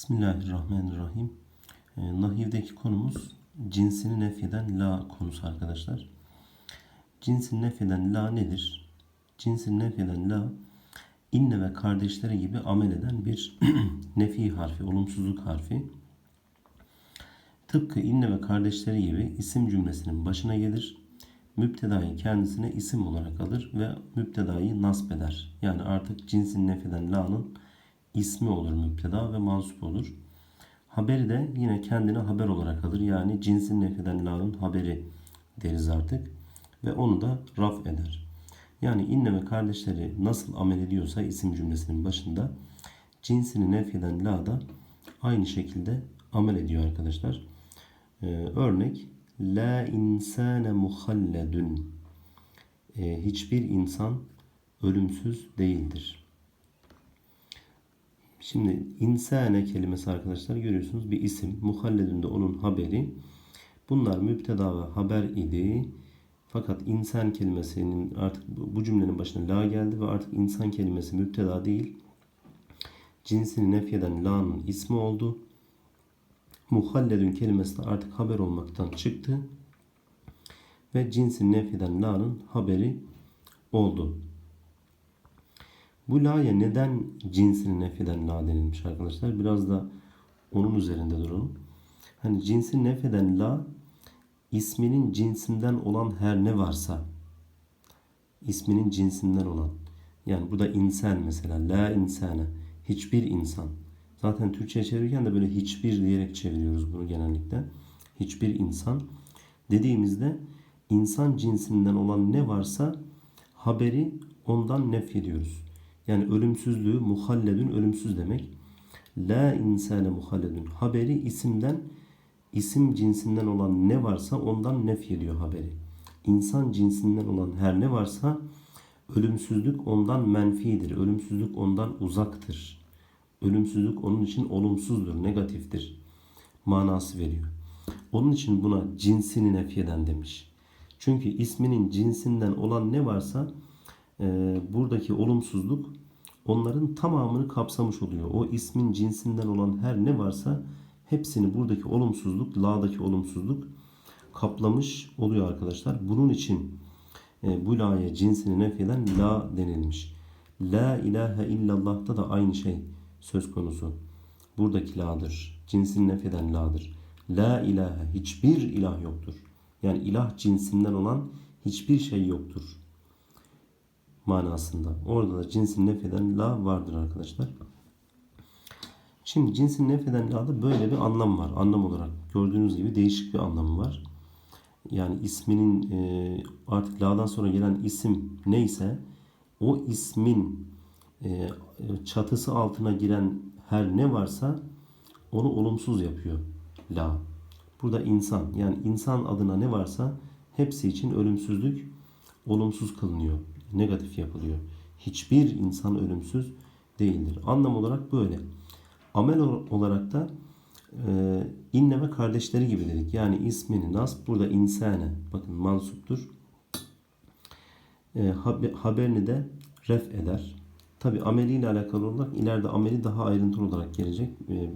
Bismillahirrahmanirrahim. E, nahivdeki konumuz cinsini nefyeden la konusu arkadaşlar. Cinsini nefyeden la nedir? Cinsini nefyeden la inne ve kardeşleri gibi amel eden bir nefi harfi, olumsuzluk harfi. Tıpkı inne ve kardeşleri gibi isim cümlesinin başına gelir. Müptedayı kendisine isim olarak alır ve müptedayı nasb eder. Yani artık cinsini nefyeden la'nın ismi olur müpteda ve mansup olur. Haberi de yine kendine haber olarak alır. Yani cinsin nefeden la'nın haberi deriz artık. Ve onu da raf eder. Yani inne ve kardeşleri nasıl amel ediyorsa isim cümlesinin başında cinsini nefyeden la da aynı şekilde amel ediyor arkadaşlar. Ee, örnek La insane muhalledun ee, Hiçbir insan ölümsüz değildir. Şimdi insane kelimesi arkadaşlar görüyorsunuz bir isim. Muhalledun de onun haberi. Bunlar müpteda ve haber idi. Fakat insan kelimesinin artık bu cümlenin başına la geldi ve artık insan kelimesi müpteda değil. Cinsini nefyeden la'nın ismi oldu. Muhalledun kelimesi de artık haber olmaktan çıktı. Ve cinsini nefyeden la'nın haberi oldu. Bu la'ya neden cinsini nefeden la denilmiş arkadaşlar? Biraz da onun üzerinde duralım. Hani cinsini nefeden la isminin cinsinden olan her ne varsa isminin cinsinden olan yani bu da insan mesela la insane hiçbir insan zaten Türkçe'ye çevirirken de böyle hiçbir diyerek çeviriyoruz bunu genellikle hiçbir insan dediğimizde insan cinsinden olan ne varsa haberi ondan nef ediyoruz. Yani ölümsüzlüğü muhalledün ölümsüz demek. La insane muhalledün. Haberi isimden isim cinsinden olan ne varsa ondan nef ediyor haberi. İnsan cinsinden olan her ne varsa ölümsüzlük ondan menfidir. Ölümsüzlük ondan uzaktır. Ölümsüzlük onun için olumsuzdur, negatiftir. Manası veriyor. Onun için buna cinsini nefyeden demiş. Çünkü isminin cinsinden olan ne varsa e, buradaki olumsuzluk onların tamamını kapsamış oluyor. O ismin cinsinden olan her ne varsa hepsini buradaki olumsuzluk, la'daki olumsuzluk kaplamış oluyor arkadaşlar. Bunun için e, bu la'ya cinsini nefyeden la denilmiş. La ilahe illallah'ta da aynı şey söz konusu. Buradaki la'dır. Cinsini nefyeden la'dır. La ilahe hiçbir ilah yoktur. Yani ilah cinsinden olan hiçbir şey yoktur manasında. Orada da cinsin nefeden la vardır arkadaşlar. Şimdi cinsin nefeden la'da böyle bir anlam var. Anlam olarak gördüğünüz gibi değişik bir anlamı var. Yani isminin e, artık la'dan sonra gelen isim neyse o ismin e, çatısı altına giren her ne varsa onu olumsuz yapıyor la. Burada insan yani insan adına ne varsa hepsi için ölümsüzlük olumsuz kılınıyor negatif yapılıyor. Hiçbir insan ölümsüz değildir. Anlam olarak böyle. Amel olarak da e, inne ve kardeşleri gibi dedik. Yani ismini nasb burada insane bakın mansuptur. E, haberini de ref eder. Tabi ameliyle alakalı olarak ileride ameli daha ayrıntılı olarak gelecek. E,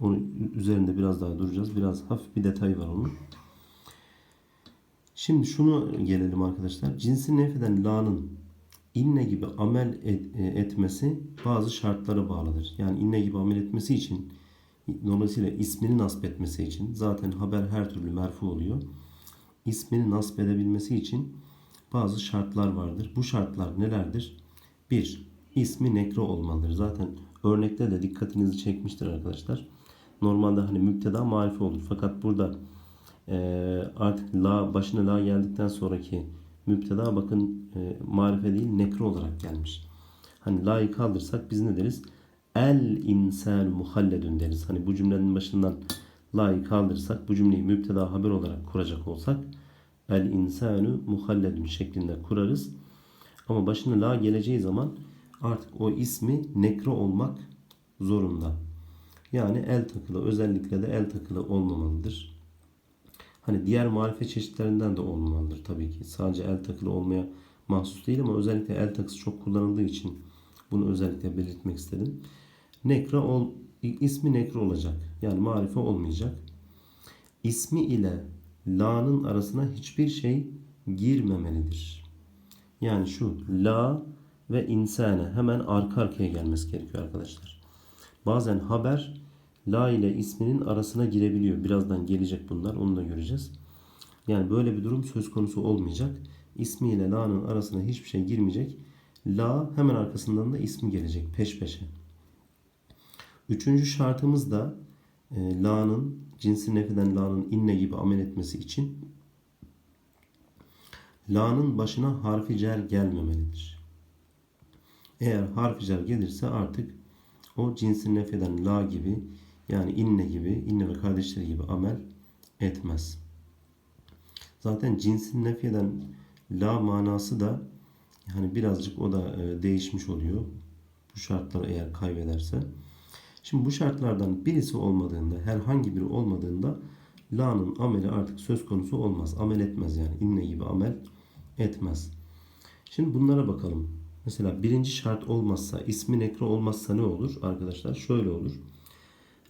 onun üzerinde biraz daha duracağız. Biraz hafif bir detay var onun. Şimdi şunu gelelim arkadaşlar. Cinsi nefeden la'nın inne gibi amel et, e, etmesi bazı şartlara bağlıdır. Yani inne gibi amel etmesi için dolayısıyla ismini nasip etmesi için zaten haber her türlü merfu oluyor. İsmini nasip edebilmesi için bazı şartlar vardır. Bu şartlar nelerdir? 1. İsmi nekro olmalıdır. Zaten örnekte de dikkatinizi çekmiştir arkadaşlar. Normalde hani müpteda marife olur. Fakat burada artık la başına la geldikten sonraki müpteda bakın e, marife değil nekro olarak gelmiş. Hani la'yı kaldırsak biz ne deriz? El insan muhalledun deriz. Hani bu cümlenin başından la'yı kaldırsak bu cümleyi müpteda haber olarak kuracak olsak el insanu muhalledun şeklinde kurarız. Ama başına la geleceği zaman artık o ismi nekro olmak zorunda. Yani el takılı özellikle de el takılı olmamalıdır. Hani diğer marife çeşitlerinden de olmamalıdır tabii ki. Sadece el takılı olmaya mahsus değil ama özellikle el takısı çok kullanıldığı için bunu özellikle belirtmek istedim. Nekra ol, ismi nekre olacak. Yani marife olmayacak. İsmi ile la'nın arasına hiçbir şey girmemelidir. Yani şu la ve insane hemen arka arkaya gelmesi gerekiyor arkadaşlar. Bazen haber la ile isminin arasına girebiliyor. Birazdan gelecek bunlar. Onu da göreceğiz. Yani böyle bir durum söz konusu olmayacak. İsmi ile la'nın arasına hiçbir şey girmeyecek. La hemen arkasından da ismi gelecek peş peşe. Üçüncü şartımız da e, la'nın cinsi nefeden la'nın inne gibi amel etmesi için la'nın başına harfi cer gelmemelidir. Eğer harfi cer gelirse artık o cinsi nefeden la gibi yani inne gibi inne ve kardeşleri gibi amel etmez. Zaten cinsin nefyeden la manası da yani birazcık o da e, değişmiş oluyor. Bu şartları eğer kaybederse. Şimdi bu şartlardan birisi olmadığında, herhangi biri olmadığında la'nın ameli artık söz konusu olmaz. Amel etmez yani. inne gibi amel etmez. Şimdi bunlara bakalım. Mesela birinci şart olmazsa, ismi nekre olmazsa ne olur arkadaşlar? Şöyle olur.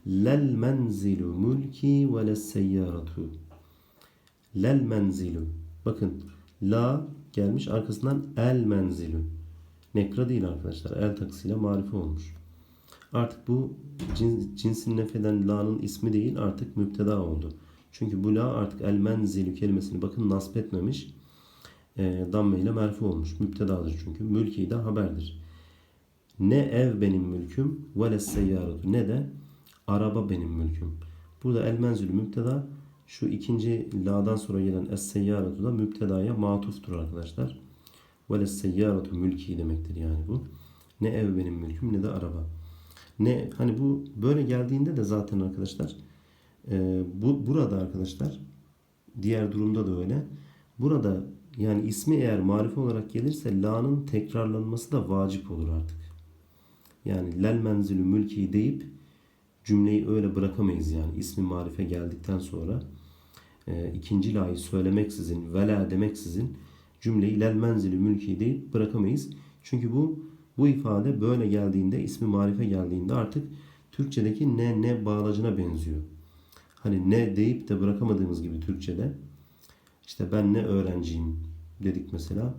Lel menzilu mulki ve les seyyaratu. Lel menzilu. Bakın la gelmiş arkasından el menzilu. Nekra değil arkadaşlar. El takısıyla marife olmuş. Artık bu cins, cinsin nefeden la'nın ismi değil artık müpteda oldu. Çünkü bu la artık el menzilu kelimesini bakın nasp etmemiş. E, damme ile merfu olmuş. Müptedadır çünkü. Mülki de haberdir. Ne ev benim mülküm ve les seyyaratu ne de araba benim mülküm. Burada el menzilü müpteda şu ikinci la'dan sonra gelen es seyyaratu da müptedaya matuftur arkadaşlar. Ve les seyyaratu mülki demektir yani bu. Ne ev benim mülküm ne de araba. Ne hani bu böyle geldiğinde de zaten arkadaşlar e, bu burada arkadaşlar diğer durumda da öyle. Burada yani ismi eğer marife olarak gelirse la'nın tekrarlanması da vacip olur artık. Yani lel menzilü mülki deyip cümleyi öyle bırakamayız yani. ismi marife geldikten sonra e, ikinci la'yı söylemeksizin, vela demeksizin cümleyi lel menzilü mülki deyip bırakamayız. Çünkü bu bu ifade böyle geldiğinde, ismi marife geldiğinde artık Türkçedeki ne ne bağlacına benziyor. Hani ne deyip de bırakamadığımız gibi Türkçede işte ben ne öğrenciyim dedik mesela.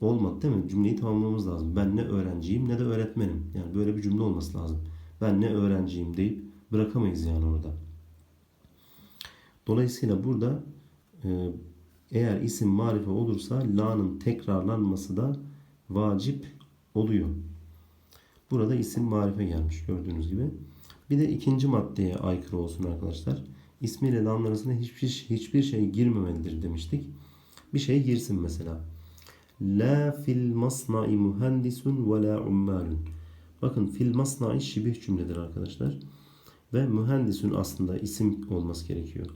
Olmadı değil mi? Cümleyi tamamlamamız lazım. Ben ne öğrenciyim ne de öğretmenim. Yani böyle bir cümle olması lazım. Ben ne öğrenciyim deyip bırakamayız yani orada. Dolayısıyla burada e, eğer isim marife olursa la'nın tekrarlanması da vacip oluyor. Burada isim marife gelmiş gördüğünüz gibi. Bir de ikinci maddeye aykırı olsun arkadaşlar. İsmiyle lam arasında hiçbir, hiçbir şey girmemelidir demiştik. Bir şey girsin mesela. La fil masna'i muhendisun ve la ummalun. Bakın fil masna'i şibih cümledir arkadaşlar. Ve mühendisun aslında isim olması gerekiyor.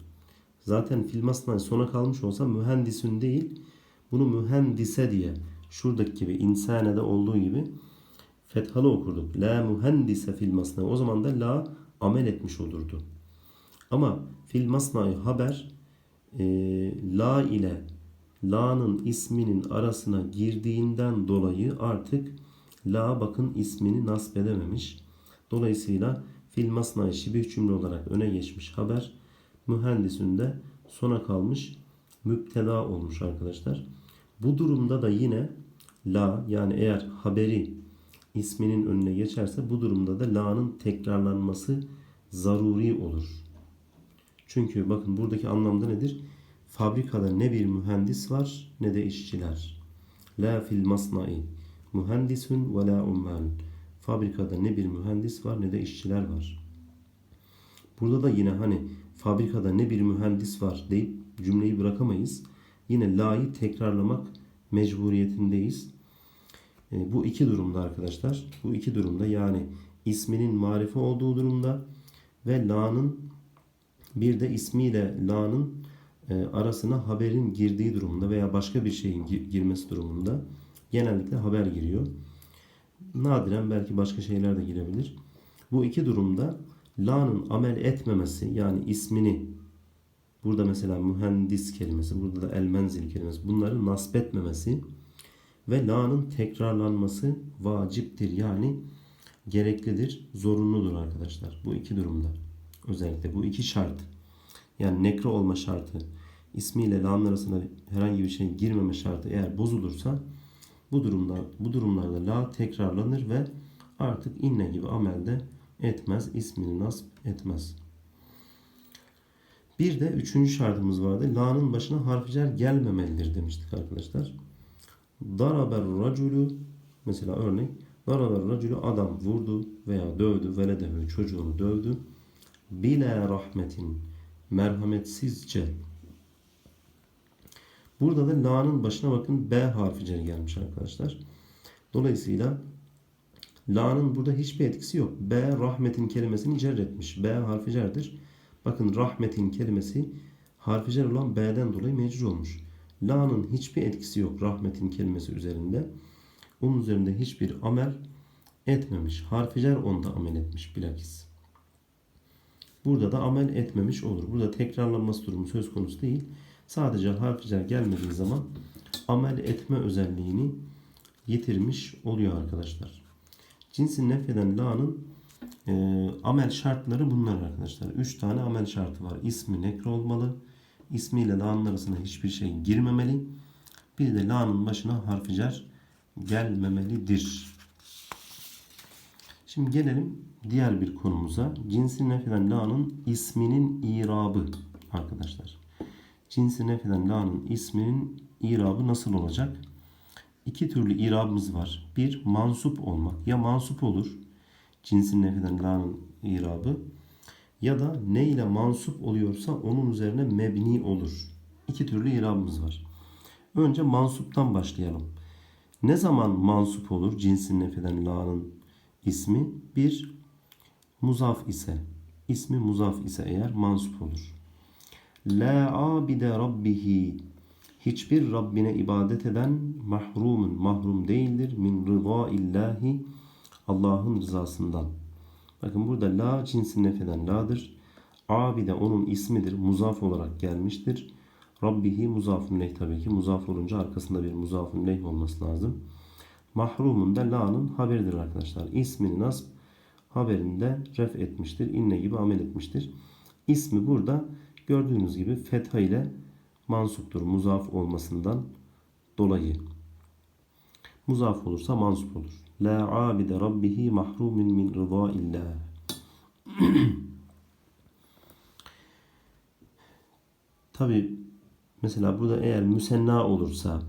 Zaten fil masna'i sona kalmış olsa mühendisun değil, bunu mühendise diye şuradaki gibi insanede olduğu gibi fethalı okurduk. La mühendise fil masna'i. O zaman da la amel etmiş olurdu. Ama fil masna'i haber e, la ile la'nın isminin arasına girdiğinden dolayı artık la bakın ismini nasp edememiş. Dolayısıyla fil masna'i şibih cümle olarak öne geçmiş haber mühendisinde sona kalmış müpteda olmuş arkadaşlar. Bu durumda da yine la yani eğer haberi isminin önüne geçerse bu durumda da la'nın tekrarlanması zaruri olur. Çünkü bakın buradaki anlamda nedir? Fabrikada ne bir mühendis var ne de işçiler. La fil masnai mühendisun ve la ummalun. Fabrikada ne bir mühendis var ne de işçiler var. Burada da yine hani fabrikada ne bir mühendis var deyip cümleyi bırakamayız. Yine la'yı tekrarlamak mecburiyetindeyiz. E, bu iki durumda arkadaşlar. Bu iki durumda yani isminin marife olduğu durumda ve la'nın bir de ismiyle la'nın e, arasına haberin girdiği durumda veya başka bir şeyin gi- girmesi durumunda genellikle haber giriyor. Nadiren belki başka şeyler de girebilir. Bu iki durumda la'nın amel etmemesi yani ismini burada mesela mühendis kelimesi, burada da el menzil kelimesi bunları nasp etmemesi ve la'nın tekrarlanması vaciptir. Yani gereklidir, zorunludur arkadaşlar. Bu iki durumda. Özellikle bu iki şart. Yani nekre olma şartı, ismiyle lam arasında herhangi bir şey girmeme şartı eğer bozulursa bu durumda bu durumlarda la tekrarlanır ve artık inne gibi amelde etmez, ismini nasp etmez. Bir de üçüncü şartımız vardı. La'nın başına harficer gelmemelidir demiştik arkadaşlar. Daraber raculu mesela örnek Daraber raculu adam vurdu veya dövdü veledehu çocuğunu dövdü. Bila rahmetin merhametsizce. Burada da la'nın başına bakın B harficeri gelmiş arkadaşlar. Dolayısıyla la'nın burada hiçbir etkisi yok. B rahmetin kelimesini cer. B harficerdir. Bakın rahmetin kelimesi harficer olan B'den dolayı mecrur olmuş. La'nın hiçbir etkisi yok rahmetin kelimesi üzerinde. Onun üzerinde hiçbir amel etmemiş. Harficer onda amel etmiş bilakis. Burada da amel etmemiş olur. Burada tekrarlanması durumu söz konusu değil. Sadece harficer gelmediği zaman amel etme özelliğini yitirmiş oluyor arkadaşlar. Cinsin nefeden la'nın e, amel şartları bunlar arkadaşlar. 3 tane amel şartı var. İsmi nekre olmalı. İsmiyle la'nın arasına hiçbir şey girmemeli. Bir de la'nın başına harficer gelmemelidir. Şimdi gelelim diğer bir konumuza. Cinsi nefeden la'nın isminin irabı arkadaşlar. Cinsi nefeden la'nın isminin irabı nasıl olacak? İki türlü irabımız var. Bir mansup olmak. Ya mansup olur. Cinsin nefeden la'nın irabı. Ya da ne ile mansup oluyorsa onun üzerine mebni olur. İki türlü irabımız var. Önce mansuptan başlayalım. Ne zaman mansup olur cinsin nefeden la'nın ismi? Bir muzaf ise. ismi muzaf ise eğer mansup olur. La abide rabbihi hiçbir Rabbine ibadet eden mahrumun mahrum değildir min rıza illahi Allah'ın rızasından. Bakın burada la cinsin nefeden la'dır. Abide onun ismidir. Muzaf olarak gelmiştir. Rabbihi muzafun leh tabii ki. Muzaf olunca arkasında bir muzafun leh olması lazım. Mahrumun da la'nın haberidir arkadaşlar. İsmini nasb haberinde ref etmiştir. İnne gibi amel etmiştir. İsmi burada gördüğünüz gibi fetha ile mansuptur. Muzaf olmasından dolayı. Muzaf olursa mansup olur. La abide rabbihi mahrumin min rıza illah. Tabi mesela burada eğer müsenna olursa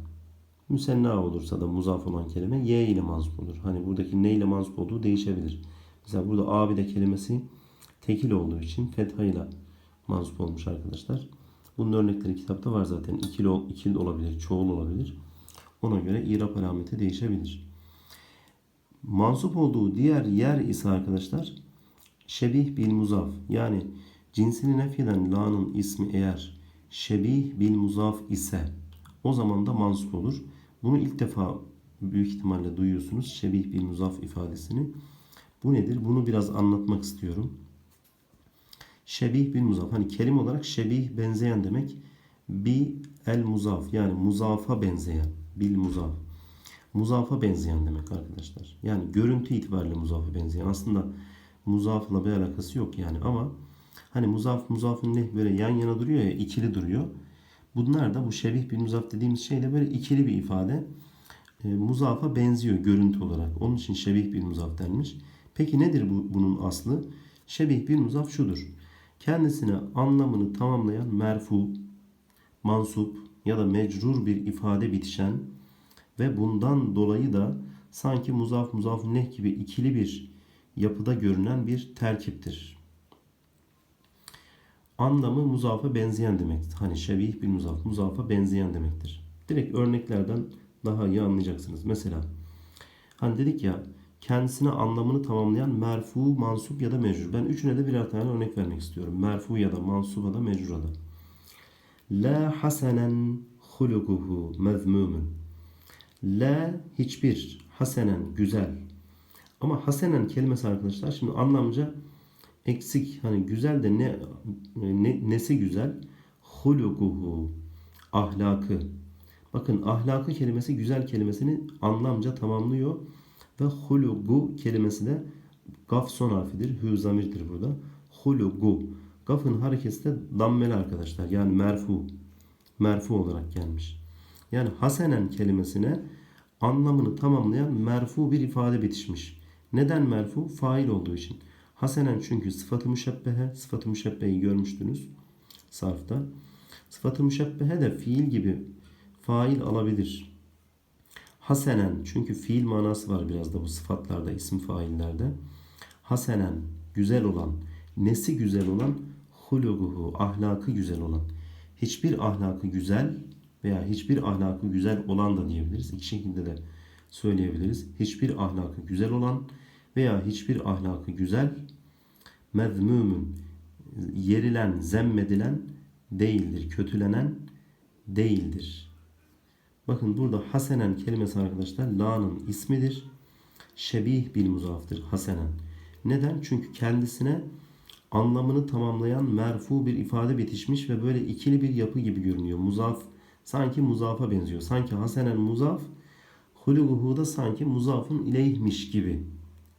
müsenna olursa da muzaf olan kelime y ile mansup olur. Hani buradaki ne ile mansup olduğu değişebilir. Mesela burada abide kelimesi tekil olduğu için fetha ile mansup olmuş arkadaşlar. Bunun örnekleri kitapta var zaten. İkili, ikili olabilir, çoğul olabilir. Ona göre irap alameti değişebilir. Mansup olduğu diğer yer ise arkadaşlar şebih bil muzaf. Yani cinsini nefyeden la'nın ismi eğer şebih bil muzaf ise o zaman da mansup olur. Bunu ilk defa büyük ihtimalle duyuyorsunuz. Şebih bil muzaf ifadesini. Bu nedir? Bunu biraz anlatmak istiyorum. Şebih bil muzaf. Hani kelime olarak şebih benzeyen demek. Bi el muzaf yani muzafa benzeyen. Bil muzaf. Muzafa benzeyen demek arkadaşlar. Yani görüntü itibariyle muzafa benzeyen. Aslında muzafla bir alakası yok yani ama hani muzaf muzafın ne böyle yan yana duruyor ya ikili duruyor. Bunlar da bu şebih bir muzaf dediğimiz şeyle böyle ikili bir ifade. E, muzafa benziyor görüntü olarak. Onun için şebih bir muzaf denmiş. Peki nedir bu, bunun aslı? Şebih bir muzaf şudur. Kendisine anlamını tamamlayan merfu, mansup ya da mecrur bir ifade bitişen ve bundan dolayı da sanki muzaf muzaf neh gibi ikili bir yapıda görünen bir terkiptir. Anlamı muzafa benzeyen demektir. Hani şebih bir muzaf, muzafa benzeyen demektir. Direkt örneklerden daha iyi anlayacaksınız. Mesela hani dedik ya kendisine anlamını tamamlayan merfu, mansup ya da mecrur. Ben üçüne de birer tane örnek vermek istiyorum. Merfu ya da mansup ya da mecrur da. La hasenen hulukuhu mezmumun. La hiçbir hasenen güzel. Ama hasenen kelimesi arkadaşlar şimdi anlamca eksik hani güzel de ne, ne nesi güzel? Hulukuhu ahlakı. Bakın ahlakı kelimesi güzel kelimesini anlamca tamamlıyor ve hulugu kelimesi de Gaf son harfidir. Hü zamirdir burada. Hulugu. Gafın hareketi de dammeli arkadaşlar. Yani merfu. Merfu olarak gelmiş. Yani hasenen kelimesine anlamını tamamlayan merfu bir ifade bitişmiş. Neden merfu? Fail olduğu için. Hasenen çünkü sıfatı müşebbehe, sıfatı müşebbeheyi görmüştünüz sarfta. Sıfatı müşebbehe de fiil gibi fail alabilir. Hasenen çünkü fiil manası var biraz da bu sıfatlarda, isim faillerde. Hasenen güzel olan, nesi güzel olan huluguhu ahlakı güzel olan. Hiçbir ahlakı güzel veya hiçbir ahlakı güzel olan da diyebiliriz. İki şekilde de söyleyebiliriz. Hiçbir ahlakı güzel olan veya hiçbir ahlakı güzel mezmumun yerilen, zemmedilen değildir. Kötülenen değildir. Bakın burada hasenen kelimesi arkadaşlar la'nın ismidir. Şebih bil muzaftır hasenen. Neden? Çünkü kendisine anlamını tamamlayan merfu bir ifade bitişmiş ve böyle ikili bir yapı gibi görünüyor. Muzaf sanki muzafa benziyor. Sanki hasenen muzaf huluguhu da sanki muzafın ileyhmiş gibi.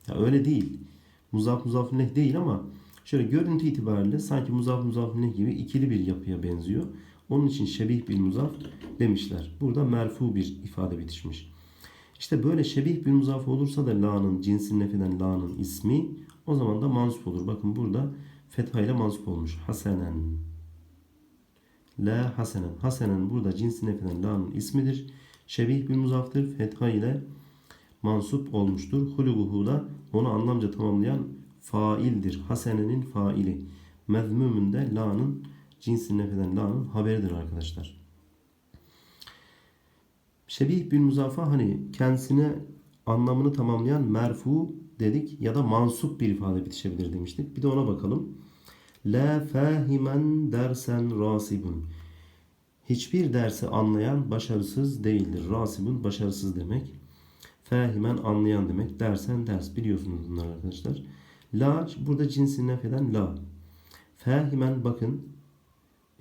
Ya öyle değil. Muzaf muzaf değil ama şöyle görüntü itibariyle sanki muzaf muzaf gibi ikili bir yapıya benziyor. Onun için şebih bir muzaf demişler. Burada merfu bir ifade bitişmiş. İşte böyle şebih bir muzaf olursa da la'nın cinsin nefeden la'nın ismi o zaman da mansup olur. Bakın burada fetha ile mansup olmuş. Hasenen. La hasenen. Hasenen burada cinsin nefeden la'nın ismidir. Şebih bir muzaftır. Fetha ile mansup olmuştur. Huluguhu da onu anlamca tamamlayan faildir. Hasenenin faili. Mezmumün de la'nın cinsin nefeden la'nın haberidir arkadaşlar. Şebih bir muzafa hani kendisine anlamını tamamlayan merfu dedik ya da mansup bir ifade bitişebilir demiştik. Bir de ona bakalım. La fahimen dersen rasibun. Hiçbir dersi anlayan başarısız değildir. Rasibun başarısız demek. Fahimen anlayan demek. Dersen ders. Biliyorsunuz bunlar arkadaşlar. La burada cinsi nefeden la. Fahimen bakın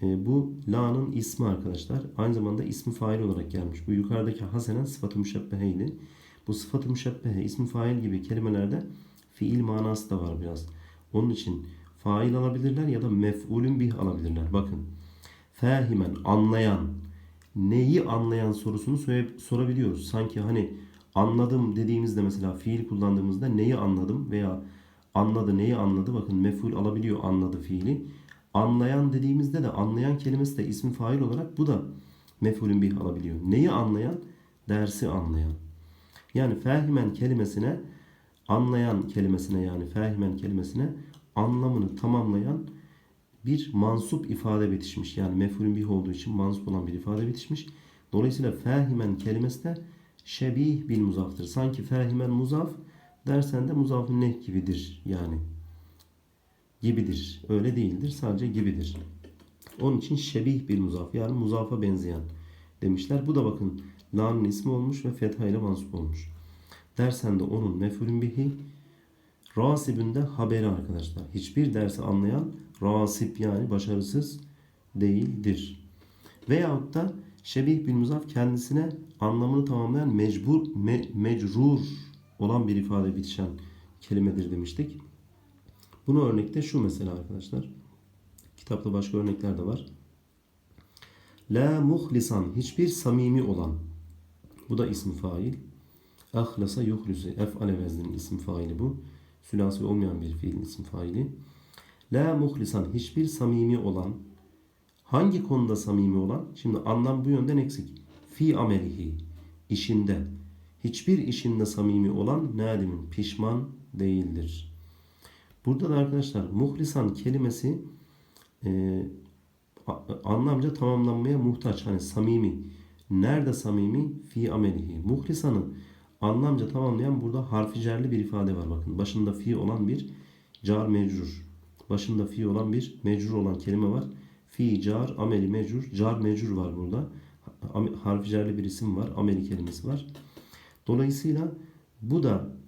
e, bu la'nın ismi arkadaşlar. Aynı zamanda ismi fail olarak gelmiş. Bu yukarıdaki hasenen sıfatı müşebbeheydi. Bu sıfatı müşebbehe, ismi fail gibi kelimelerde fiil manası da var biraz. Onun için fail alabilirler ya da mef'ulün bih alabilirler. Bakın. Fahimen anlayan. Neyi anlayan sorusunu sorabiliyoruz. Sanki hani anladım dediğimizde mesela fiil kullandığımızda neyi anladım veya anladı neyi anladı bakın mef'ul alabiliyor anladı fiili. Anlayan dediğimizde de anlayan kelimesi de ismi fail olarak bu da mef'ulün bih alabiliyor. Neyi anlayan? Dersi anlayan. Yani fahimen kelimesine anlayan kelimesine yani fahimen kelimesine anlamını tamamlayan bir mansup ifade bitişmiş. Yani mef'ulün bih olduğu için mansup olan bir ifade bitişmiş. Dolayısıyla fahimen kelimesi de şebih bil muzaftır. Sanki fahimen muzaf dersen de muzafın ne gibidir yani. Gibidir. Öyle değildir. Sadece gibidir. Onun için şebih bil muzaf yani muzafa benzeyen demişler. Bu da bakın la'nın ismi olmuş ve fetha ile mansup olmuş. Dersen de onun mef'ulün bihi rasibinde haberi arkadaşlar. Hiçbir dersi anlayan rasip yani başarısız değildir. Veyahut da şebih bil muzaf kendisine anlamını tamamlayan mecbur me, mecrur olan bir ifade bitişen kelimedir demiştik. Bunu örnekte şu mesela arkadaşlar. Kitapta başka örnekler de var. La muhlisan hiçbir samimi olan. Bu da isim fail. Ahlasa yuhlisu. Ef'ale vezninin isim faili bu. Sülasi olmayan bir fiilin isim faili. La muhlisan hiçbir samimi olan. Hangi konuda samimi olan? Şimdi anlam bu yönden eksik. Fi amelihi. işinde. Hiçbir işinde samimi olan nadimin pişman değildir. Burada da arkadaşlar muhlisan kelimesi e, anlamca tamamlanmaya muhtaç. Hani samimi. Nerede samimi? Fi amelihi. Muhlisanı anlamca tamamlayan burada harfi cerli bir ifade var. Bakın başında fi olan bir car mecrur. Başında fi olan bir mecrur olan kelime var. Fi car ameli mecrur. Car mecrur var burada. Harfi cerli bir isim var. Ameli kelimesi var. Dolayısıyla bu da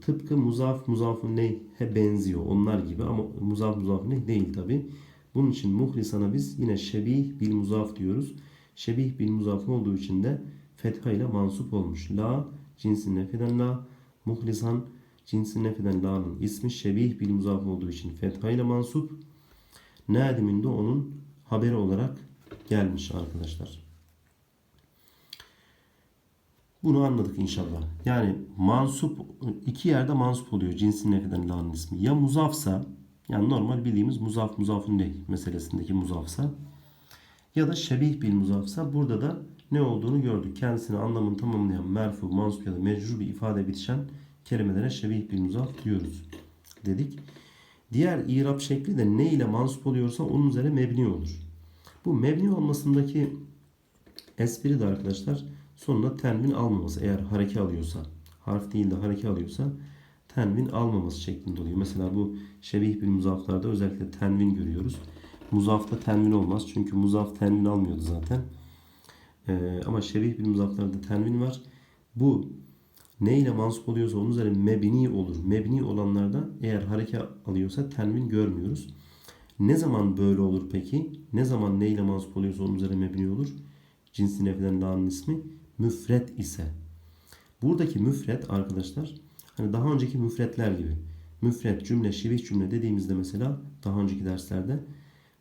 tıpkı muzaf muzafun neyhe benziyor. Onlar gibi ama muzaf muzafun neyh değil tabi. Bunun için muhlisana biz yine şebih bil muzaf diyoruz. Şebih bil muzaf olduğu için de fetha ile mansup olmuş. La cinsin nefeden la muhlisan Cinsi nefeden la'nın ismi şebih bil muzaf olduğu için fetha ile mansup. Nadimin de onun haberi olarak gelmiş arkadaşlar. Bunu anladık inşallah. Yani mansup iki yerde mansup oluyor cinsin nefeden la'nın ismi. Ya muzafsa yani normal bildiğimiz muzaf muzafın değil meselesindeki muzafsa ya da şebih bil muzafsa burada da ne olduğunu gördük. Kendisini anlamını tamamlayan merfu, mansup ya da mecrur bir ifade bitişen kelimelere şebih bil muzaf diyoruz dedik. Diğer irap şekli de ne ile mansup oluyorsa onun üzerine mebni olur. Bu mebni olmasındaki espri de arkadaşlar sonuna tenvin almaması. Eğer hareke alıyorsa, harf değil de hareke alıyorsa tenvin almaması şeklinde oluyor. Mesela bu şebih bir muzaflarda özellikle tenvin görüyoruz. Muzafta tenvin olmaz. Çünkü muzaf tenvin almıyordu zaten. Ee, ama şebih bir muzaflarda tenvin var. Bu ne ile mansup oluyorsa onun üzerine mebni olur. Mebni olanlarda eğer hareke alıyorsa tenvin görmüyoruz. Ne zaman böyle olur peki? Ne zaman ne ile mansup oluyorsa onun üzerine mebni olur? Cinsi nefiden la'nın ismi müfret ise. Buradaki müfret arkadaşlar hani daha önceki müfretler gibi. Müfret, cümle, şibih cümle dediğimizde mesela daha önceki derslerde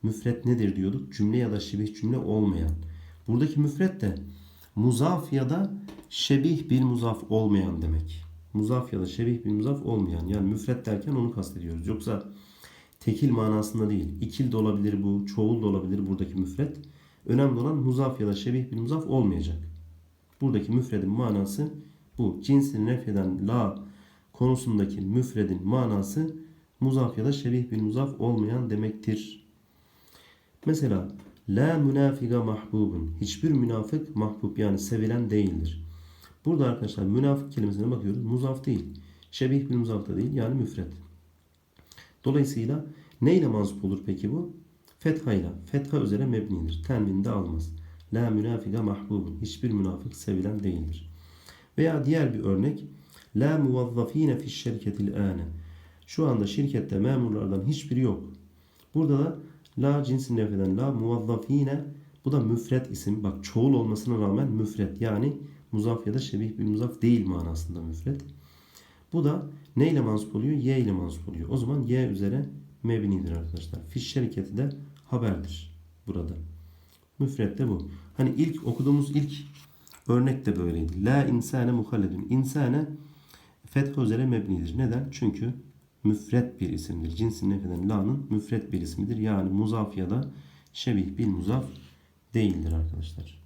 müfret nedir diyorduk? Cümle ya da şibih cümle olmayan. Buradaki müfret de muzaf ya da şebih bil muzaf olmayan demek. Muzaf ya da şebih bil muzaf olmayan. Yani müfret derken onu kastediyoruz. Yoksa tekil manasında değil. İkil de olabilir bu, çoğul da olabilir buradaki müfret. Önemli olan muzaf ya da şebih bil muzaf olmayacak. Buradaki müfredin manası bu. Cinsini nefyeden la konusundaki müfredin manası muzaf ya da şebih bil muzaf olmayan demektir. Mesela la münafiga mahbubun. Hiçbir münafık mahbub yani sevilen değildir. Burada arkadaşlar münafık kelimesine bakıyoruz. Muzaf değil. Şebih bil muzaf da değil yani müfred. Dolayısıyla ne ile mansup olur peki bu? Fetha ile. Fetha üzere mebnidir. Tenvin de almaz. La münafiga mahbubun. Hiçbir münafık sevilen değildir. Veya diğer bir örnek. La muvazzafine fi şirketil ane. Şu anda şirkette memurlardan hiçbiri yok. Burada da la cinsin nefeden la muvazzafine bu da müfret isim. Bak çoğul olmasına rağmen müfret. Yani muzaf ya da şebih bir muzaf değil manasında müfret. Bu da ne ile mansup oluyor? Y ile mansup oluyor. O zaman Y üzere mebnidir arkadaşlar. Fiş şirketi de haberdir burada. Müfret de bu. Hani ilk okuduğumuz ilk örnek de böyleydi. La insane muhalledun. İnsane fetha üzere mebnidir. Neden? Çünkü müfret bir isimdir. Cinsin nefeden la'nın müfret bir ismidir. Yani muzaf ya da şebih bil muzaf değildir arkadaşlar.